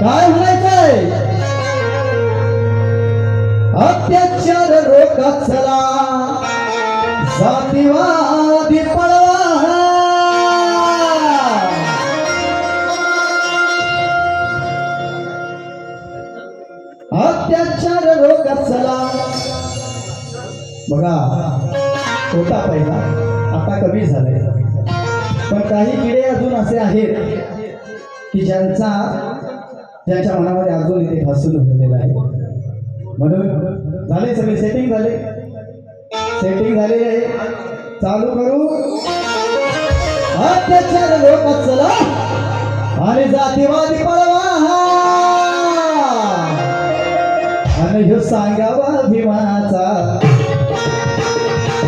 काय म्हणायचंय? अत्याचार रोखत चला. जातीवादी पळवा. अत्याचार रोखत चला. बघा होता पहिला. आता कमी झालाय. पण काही किडे अजून असे आहेत की ज्यांचा ज्यांच्या मनामध्ये अजून इथे फसून होलेला आहे. म्हणून झाले सगळे सेटिंग झाले. सेटिंग झालेले आहे. चालू करू. अत्याचार लोकात चला. आणि जातीवादी पळवा आणि ह्यो सांगावा भीमाचा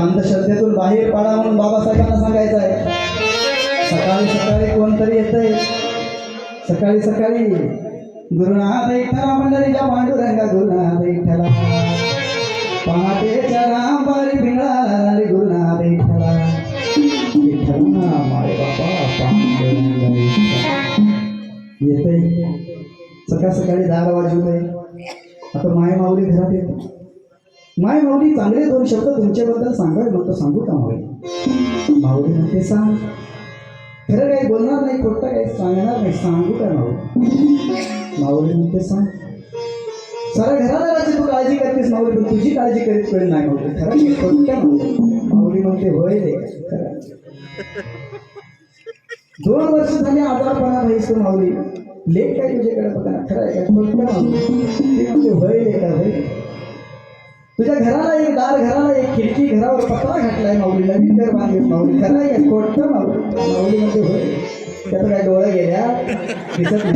अंधश्रद्धेतून बाहेर पडा म्हणून बाबासाहेबांना सांगायचं आहे सकाळी सकाळी कोणतरी येतंय सकाळी सकाळी गुरुनाथ विठ्ठला मंडळीच्या पांडुरंगा गुरुनाथ विठ्ठला पहाटेच्या रामबारी पिंगळा गुरुनाथ विठ्ठला विठ्ठला माय बाबा पांडुरंगा विठ्ठला सकाळ सकाळी दार वाजवतंय आता माय माऊली घरात येत. माय माऊली चांगले दोन शब्द तुमच्याबद्दल सांगायला म्हणतो सांगू का माऊली? माऊली म्हणते सांग. खरं काही बोलणार नाही खोटं काही सांगणार नाही सांगू का माऊली माऊली म्हणते सांग. सारा घराला राजी तू काळजी करतेस माऊली पण तुझी काळजी करीत वेळ नाही माऊली खरं मी खोटं का माऊली माऊली म्हणते होय रे दोन वर्ष झाले आजारपणा राहीस तू माऊली लेख काय तुझ्याकडे बघा खरं आहे का? खोटं माऊली ते म्हणते होय रे का होय तुझ्या घराला एक दार घराला एक खिडकी घरावर पत्रा घातलाय माऊलीला विंदर घर माऊली. खरं एक कोट खोटं माऊली. म्हणजे होय. त्याचं काय डोळ्या गेल्या? दिसत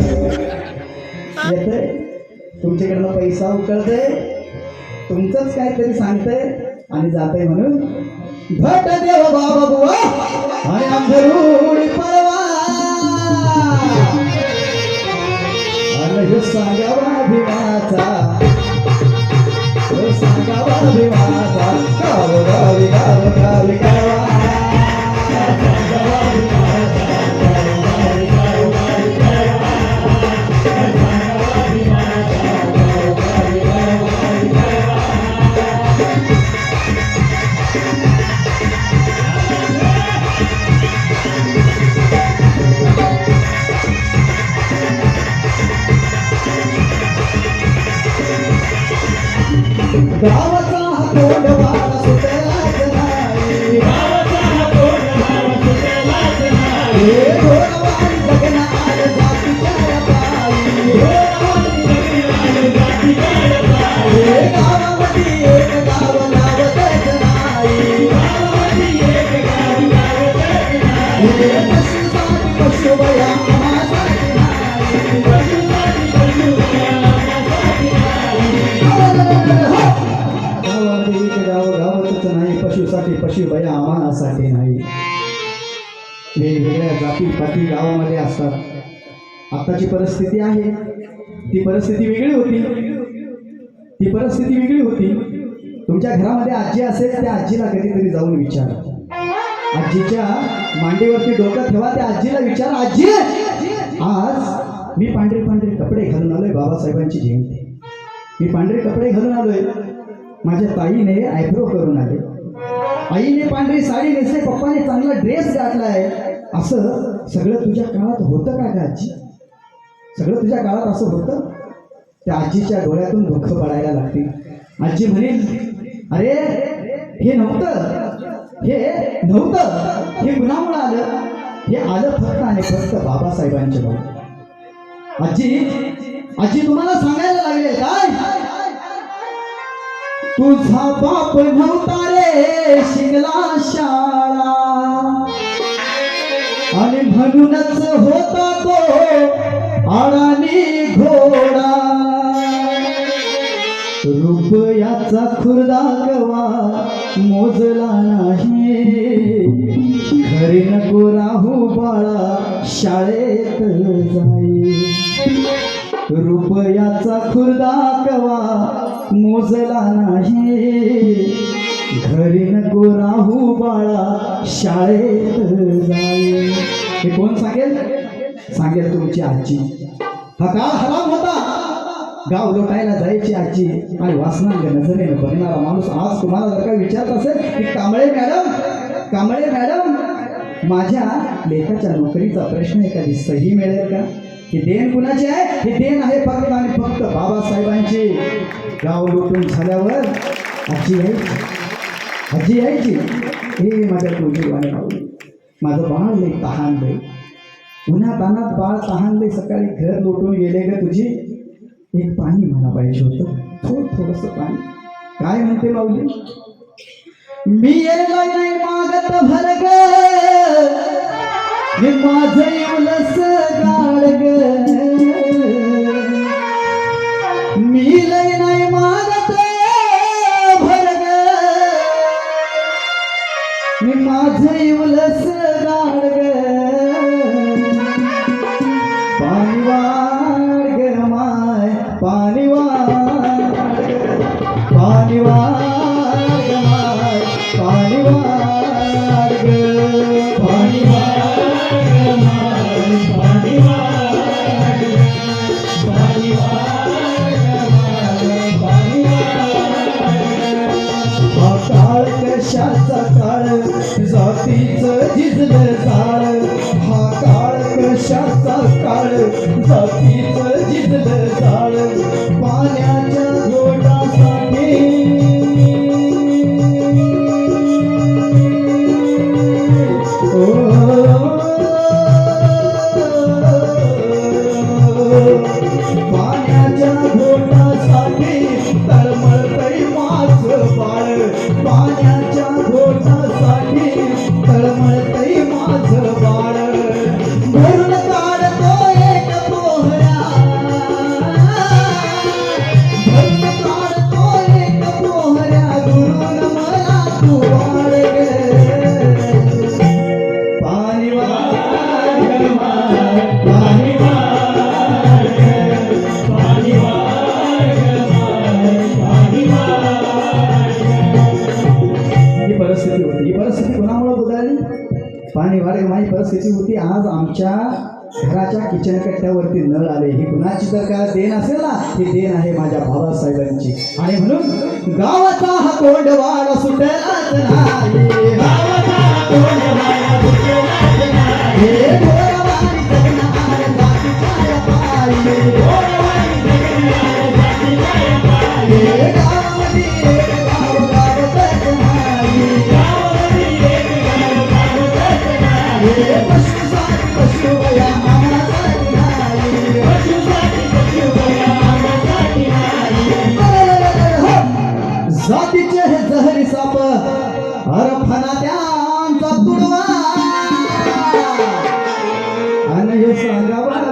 येते तुमच्याकडनं पैसा उकळते तुमचंच काहीतरी सांगते आणि जाते म्हणून भट देव बाबा बुवा आणि अंधरुडी पळवा आणि सांगावा भिमाचा ह्यो सांगावा भीमाचा गावाचा हा कोंडवाडा बया आम्हासाठी नाही. वेगवेगळ्या जाती पाती गावामध्ये असतात. आताची परिस्थिती आहे. ती परिस्थिती वेगळी होती. ती परिस्थिती वेगळी होती. तुमच्या घरामध्ये आजी असेल त्या आजीला कधीतरी जाऊन विचारा. आजीच्या मांडीवरती डोकं ठेवा त्या आजीला विचार. आजी! आज मी पांढरे पांढरे कपडे घालून आलोय बाबासाहेबांची जयंती. मी पांढरे कपडे घालून आलोय. माझ्या ताईने आयब्रो करून आले. आईने पांढरी साडी नेसले पप्पाने चांगला ड्रेस घातलाय असं सगळं तुझ्या काळात होतं का आजी? सगळं तुझ्या काळात असं होतं? त्या आजीच्या डोळ्यातून दुःख पडायला लागते आजी म्हणेल अरे हे नव्हतं. हे नव्हतं. हे कुणामुळे आलं? हे आलं फक्त आणि फक्त बाबासाहेबांच्या आजी आजी तुम्हाला सांगायला लागले काय? तुझा बाप नव्हता रे शिकला शाळा. आणि म्हणूनच होता तो आळानी घोडा. रुपयाचा खुर्दा गवा मोजला नाही. घरी नको राहू बाळा शाळेत जाई. रुपयाचा खुर्दा कवा मोजला नाही. घरी नको राहू बाळा शाळेत जाई. हे कोण सांगेल? सांगेल तुमची आजी. हा काळ हराम होता. गाव लोटायला जायची आजी. आणि वासनांग नजरेने बघणारा माणूस आज तुम्हाला जर का विचारत असेल की कांबळे मॅडम कांबळे मॅडम माझ्या लेखाच्या नोकरीचा प्रश्न एखादी सही मिळेल का? हे देण कुणाचे आहे? हे देण आहे फक्त आणि फक्त बाबासाहेबांचे. गाव लुटून झाल्यावर आजी यायची. आजी यायची. हे माझ्या तुझी वाणी माझं बाळ लई तहान लई. उन्हा तानात बाळ तहान लई. सकाळी घर लोटून गेले ग तुझी. एक पाणी मला पाहिजे होतं. थोडं थोडंसं पाणी. काय म्हणते माऊली मी येणार नाही मागत भर ग हे माझं येवलस गाड ग जातीचं झिजलं झाड हा काळ कशाचा काळ जातीचं झिजलं झाड पाण्याच्या गोटासाठी पाण्याच्या घोटासाठी तळमळतय माझ बाळ पाण्याच्या घोटा परिस्थिती होती. आज आमच्या घराच्या किचन कट्ट्यावरती नळ आले. ही कुणाची जर का देण असेल ना ही देण आहे माझ्या बाबासाहेबांची. आणि म्हणून गावाचा हा कोंडवाड सुटलाच नाही.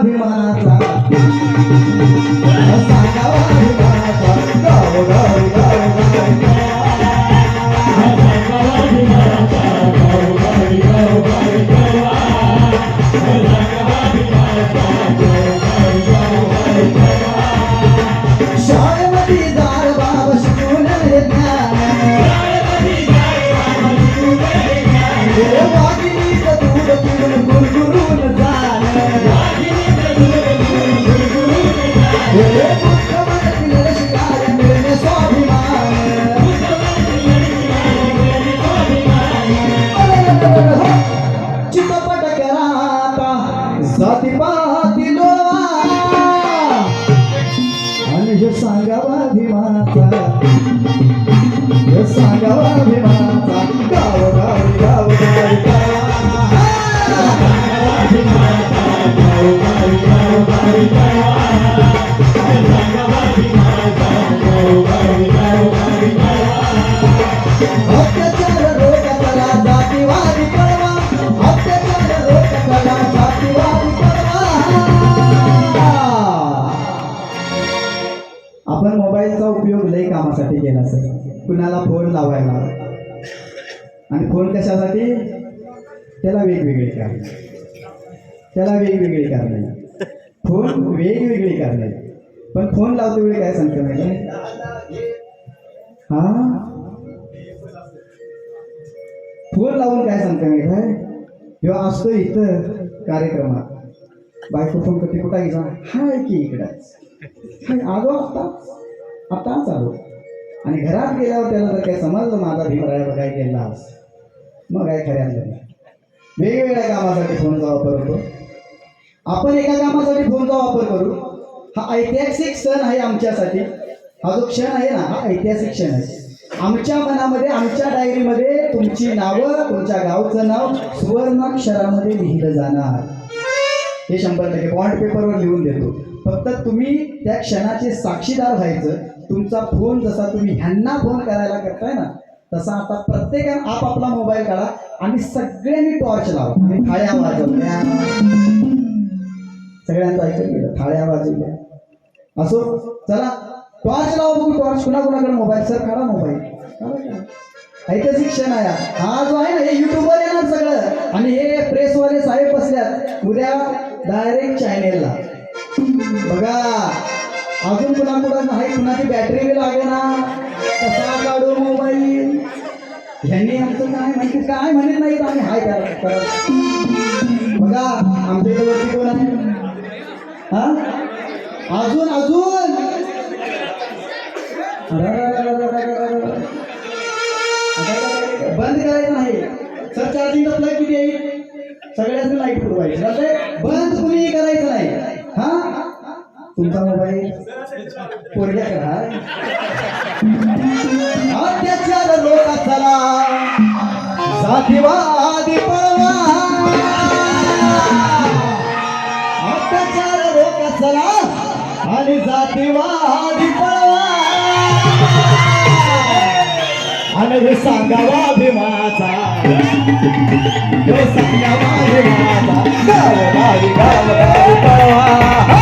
May. कुणाला फोन लावायला? आणि फोन कशासाठी? त्याला वेगवेगळे कारण. त्याला वेगवेगळे कारण. फोन वेगवेगळे कारण. पण फोन लावते वेळी काय सांगतो माहिती हा? फोन लावून काय सांगतो माहिती काय किंवा असतो इथं कार्यक्रमात. बायको फोन करते कुठं घ्यायचा हाय की इकडं. अगो आता आता आलो. आणि घरात गेल्यावर त्याला जर काही समजलं माझा भीमराय काय केला मग काय खऱ्या वेगवेगळ्या कामासाठी फोनचा वापर होतो. आपण एका कामासाठी फोनचा वापर करू. हा ऐतिहासिक सण आहे आमच्यासाठी. हा जो क्षण आहे ना हा ऐतिहासिक क्षण आहे. आमच्या मनामध्ये आमच्या डायरीमध्ये तुमची नावं तुमच्या गावचं नाव सुवर्णाक्षरामध्ये लिहिलं जाणार. हे शंभर टक्के बॉन्ड पेपरवर लिहून देतो. फक्त तुम्ही त्या क्षणाचे साक्षीदार व्हायचं. तुमचा फोन जसा तुम्ही ह्यांना फोन करायला करताय ना तसा आता प्रत्येकानं आपापला मोबाईल काढा आणि सगळ्यांनी टॉर्च लावा. आणि थाळ्या वाजवल्या. सगळ्यांचं ऐकत गेलं थाळ्या वाजवल्या. असो चला टॉर्च लावा तुम्ही टॉर्च. कुणाकुणाकडे मोबाईल? सर काढा मोबाईल. ऐतिहासिक क्षण आहे हा. जो आहे ना हे युट्यूबवर येणार सगळं. आणि हे प्रेसवाले साहेब बसल्यात उद्या डायरेक्ट चॅनेलला बघा. अजून कुणा कुठं नाही कुणाची बॅटरी बी लागे ना कसा काढू मोबाईल ह्यांनी आमचं काय माहिती काय म्हणत नाही तर आम्ही. हाय त्याला. बघा आमच्या इथे वरती कोण आहे? हा? अजून अजून! बंद करायचं नाही. सर चार्जिंग प्लग किती आहे? सगळ्याच लाइट पुरवायची. बंद! तुमचा मोबाईल पोरग्या करणार अत्याचार लोक चला. जातीवादी परवा अत्याचार लोक चला आणि जातीवादी पळवा. आणि सांगावा भीमाचा. सांगावा भीमाचा. गाव गाव गाव गावी पळवा.